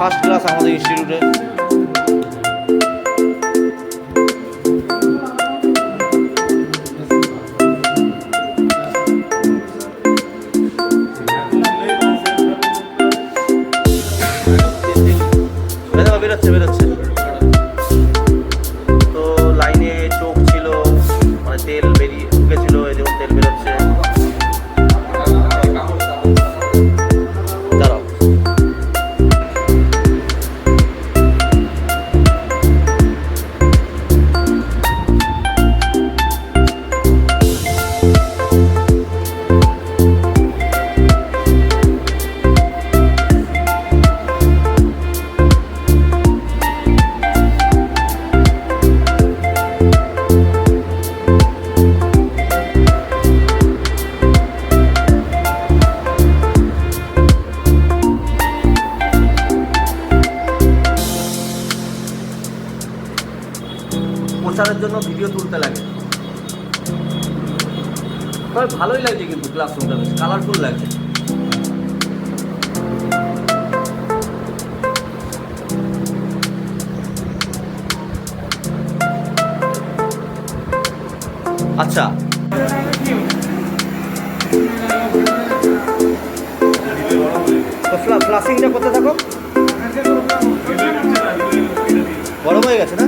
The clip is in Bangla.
আমাদের ইনস্টিটিউটে বেরোচ্ছে বেরোচ্ছে। প্রচারের জন্য ভিডিও তুলতে লাগে। তবে ভালোই লাগছে কিন্তু ক্লাসরুমটা বেশ কালারফুল লাগছে। আচ্ছা। ফ্লাসিংটা করতে থাকো। গরম হয়ে গেছে না?